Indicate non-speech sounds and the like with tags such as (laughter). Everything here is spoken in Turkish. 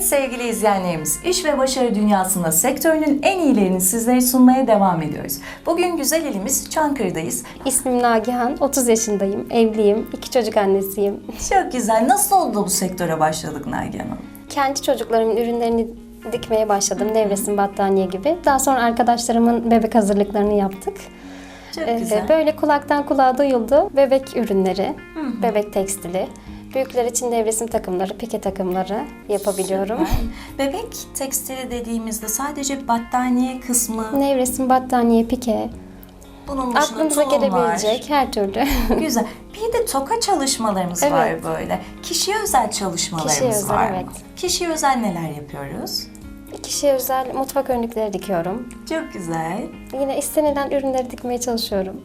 Evet sevgili izleyenlerimiz, iş ve başarı dünyasında sektörünün en iyilerini sizlere sunmaya devam ediyoruz. Bugün güzel ilimiz Çankırı'dayız. İsmim Nagihan, 30 yaşındayım, evliyim, iki çocuk annesiyim. Çok güzel. Nasıl oldu bu sektöre başladık Nagihan Hanım? Kendi çocuklarımın ürünlerini dikmeye başladım, nevresim, battaniye gibi. Daha sonra arkadaşlarımın bebek hazırlıklarını yaptık. Çok Ee, güzel. Böyle kulaktan kulağa duyuldu. Bebek ürünleri, bebek tekstili, büyükler için nevresim takımları, pike takımları yapabiliyorum. Süper. Bebek tekstili dediğimizde sadece battaniye kısmı, Nevresim, battaniye, pike, bunun aklınıza gelebilecek her türlü. (laughs) Güzel. Bir de toka çalışmalarımız Evet. var böyle. Kişiye özel çalışmalarımız Kişiye özel, var evet. Kişiye özel neler yapıyoruz? Kişiye özel mutfak önlükleri dikiyorum. Çok güzel. Yine istenilen ürünleri dikmeye çalışıyorum.